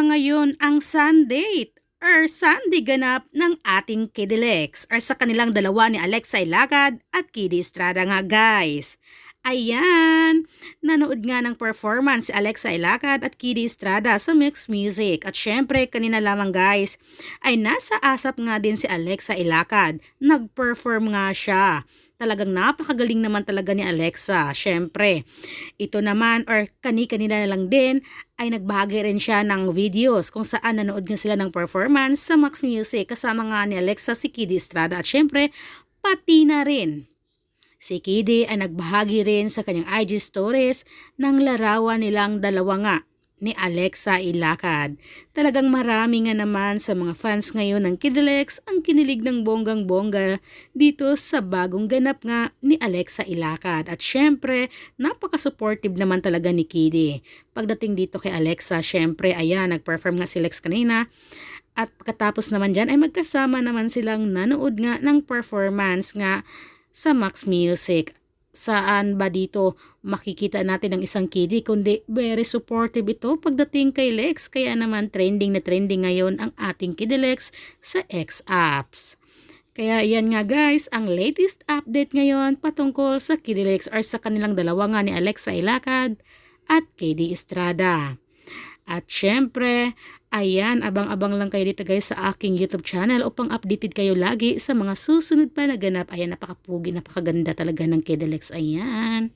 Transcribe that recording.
ngayon ang Sundate or Sunday ganap ng ating Kidilex or sa kanilang dalawa ni Alexa Ilagad at Kidi Estrada nga guys. Ayan! Nanood nga ng performance si Alexa Ilagad at Kidi Estrada sa Mix Music. At syempre, kanina lamang guys, ay nasa asap nga din si Alexa Ilacad. Nag-perform nga siya. Talagang napakagaling naman talaga ni Alexa. Syempre, ito naman or kani-kanina na lang din ay nagbahagi rin siya ng videos kung saan nanood nga sila ng performance sa Max Music kasama nga ni Alexa si Kidi Estrada at syempre, pati na rin Si Kidi ay nagbahagi rin sa kanyang IG stories ng larawan nilang dalawa nga ni Alexa Ilacad. Talagang marami nga naman sa mga fans ngayon ng Kidilex ang kinilig ng bonggang-bongga dito sa bagong ganap nga ni Alexa Ilacad. At syempre, napaka-supportive naman talaga ni Kidi. Pagdating dito kay Alexa, syempre, ayan, nag-perform nga si Lex kanina. At pagkatapos naman dyan ay magkasama naman silang nanood nga ng performance nga sa Max Music. Saan ba dito makikita natin ang isang kidi kundi very supportive ito pagdating kay Lex kaya naman trending na trending ngayon ang ating Kidilex sa X-Apps. Kaya yan nga guys, ang latest update ngayon patungkol sa Kidilex or sa kanilang dalawa nga ni Alexa Ilacad at KD Estrada. At syempre, ayan, abang-abang lang kayo dito guys sa aking YouTube channel upang updated kayo lagi sa mga susunod pa na ganap. Ayan, napakapugi, napakaganda talaga ng Kedelex. Ayan.